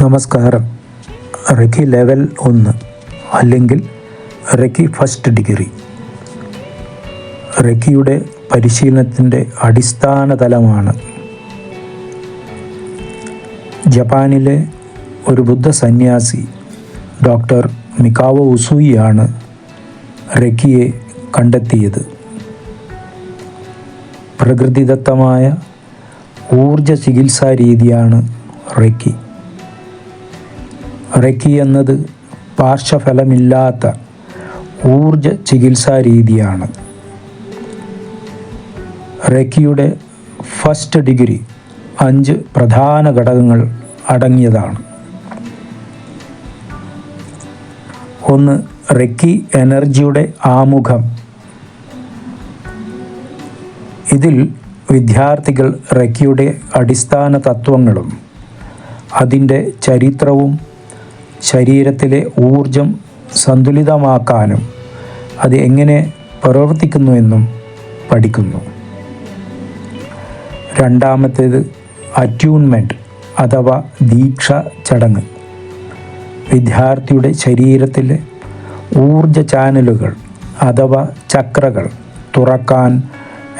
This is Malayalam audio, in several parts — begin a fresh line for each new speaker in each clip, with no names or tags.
നമസ്കാരം. റെക്കി ലെവൽ ഒന്ന് അല്ലെങ്കിൽ റെക്കി ഫസ്റ്റ് ഡിഗ്രി. റെക്കിയുടെ പരിശീലനത്തിന്റെ അടിസ്ഥാന തലമാണ് ജപ്പാനിലെ ഒരു ബുദ്ധ സന്യാസി ഡോക്ടർ മിക്കാവോ ഉസൂയിയാണ് റെക്കിയെ കണ്ടെത്തിയത്. പ്രകൃതിദത്തമായ ഊർജ ചികിത്സാ രീതിയാണ് റെക്കി റെക്കി എന്നത് പാർശ്വഫലമില്ലാത്ത ഊർജ ചികിത്സാ രീതിയാണ്. റെക്കിയുടെ ഫസ്റ്റ് ഡിഗ്രി അഞ്ച് പ്രധാന ഘടകങ്ങൾ അടങ്ങിയതാണ്. ഒന്ന് റെക്കി എനർജിയുടെ ആമുഖം. ഇതിൽ വിദ്യാർത്ഥികൾ റെക്കിയുടെ അടിസ്ഥാന തത്വങ്ങളും അതിന്റെ ചരിത്രവും ശരീരത്തിലെ ഊർജം സന്തുലിതമാക്കാനും അത് എങ്ങനെ പ്രവർത്തിക്കുന്നുവെന്നും പഠിക്കുന്നു. രണ്ടാമത്തേത് അറ്റ്യൂൺമെന്റ് അഥവാ ദീക്ഷ ചടങ്ങ്. വിദ്യാർത്ഥിയുടെ ശരീരത്തിലെ ഊർജ ചാനലുകൾ അഥവാ ചക്രകൾ തുറക്കാൻ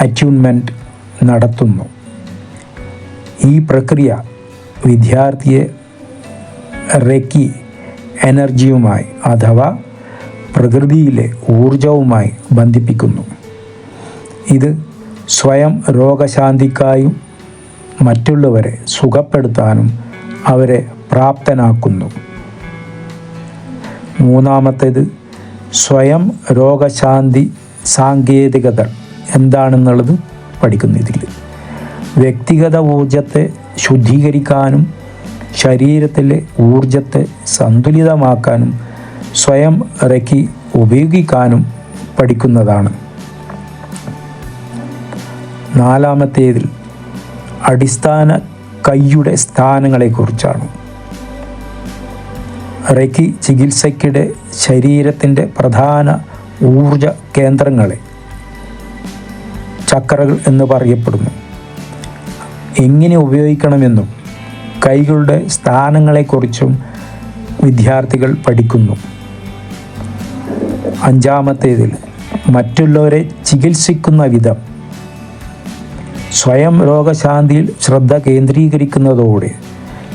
അറ്റ്യൂൺമെന്റ് നടത്തുന്നു. ഈ പ്രക്രിയ വിദ്യാർത്ഥിയെ റെക്കി എനർജിയുമായി അഥവാ പ്രകൃതിയിലെ ഊർജവുമായി ബന്ധിപ്പിക്കുന്നു. ഇത് സ്വയം രോഗശാന്തിക്കായും മറ്റുള്ളവരെ സുഖപ്പെടുത്താനും അവരെ പ്രാപ്തനാക്കുന്നു. മൂന്നാമത്തേത് സ്വയം രോഗശാന്തി സാങ്കേതികത എന്താണെന്നുള്ളത് പഠിക്കുന്നു ഇതിൽ വ്യക്തിഗത ഊർജത്തെ ശുദ്ധീകരിക്കാനും ശരീരത്തിലെ ഊർജത്തെ സന്തുലിതമാക്കാനും സ്വയം ഇറക്കി ഉപയോഗിക്കാനും പഠിക്കുന്നതാണ്. നാലാമത്തേതിൽ അടിസ്ഥാന കൈയുടെ സ്ഥാനങ്ങളെക്കുറിച്ചാണ്. റെക്കി ചികിത്സയ്ക്കിടെ ശരീരത്തിന്റെ പ്രധാന ഊർജ കേന്ദ്രങ്ങളെ ചക്രകൾ എന്ന് പറയപ്പെടുന്നു. എങ്ങനെ ഉപയോഗിക്കണമെന്നും കൈകളുടെ സ്ഥാനങ്ങളെക്കുറിച്ചും വിദ്യാർത്ഥികൾ പഠിക്കുന്നു. അഞ്ചാമത്തേതിൽ മറ്റുള്ളവരെ ചികിത്സിക്കുന്ന വിധം സ്വയം രോഗശാന്തിയിൽ ശ്രദ്ധ കേന്ദ്രീകരിക്കുന്നതോടെ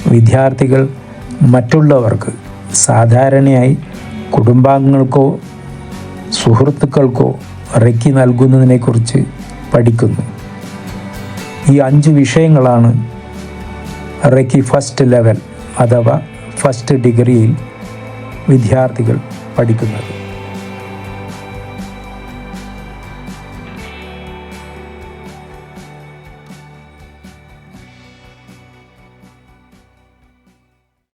വിദ്യാർത്ഥികൾ മറ്റുള്ളവർക്ക് സാധാരണയായി കുടുംബാംഗങ്ങൾക്കോ സുഹൃത്തുക്കൾക്കോ റെക്കി നൽകുന്നതിനെക്കുറിച്ച് പഠിക്കുന്നു. ഈ അഞ്ച് വിഷയങ്ങളാണ് റെക്കി ഫസ്റ്റ് ലെവൽ അഥവാ ഫസ്റ്റ് ഡിഗ്രിയിൽ വിദ്യാർത്ഥികൾ പഠിക്കുന്നത്.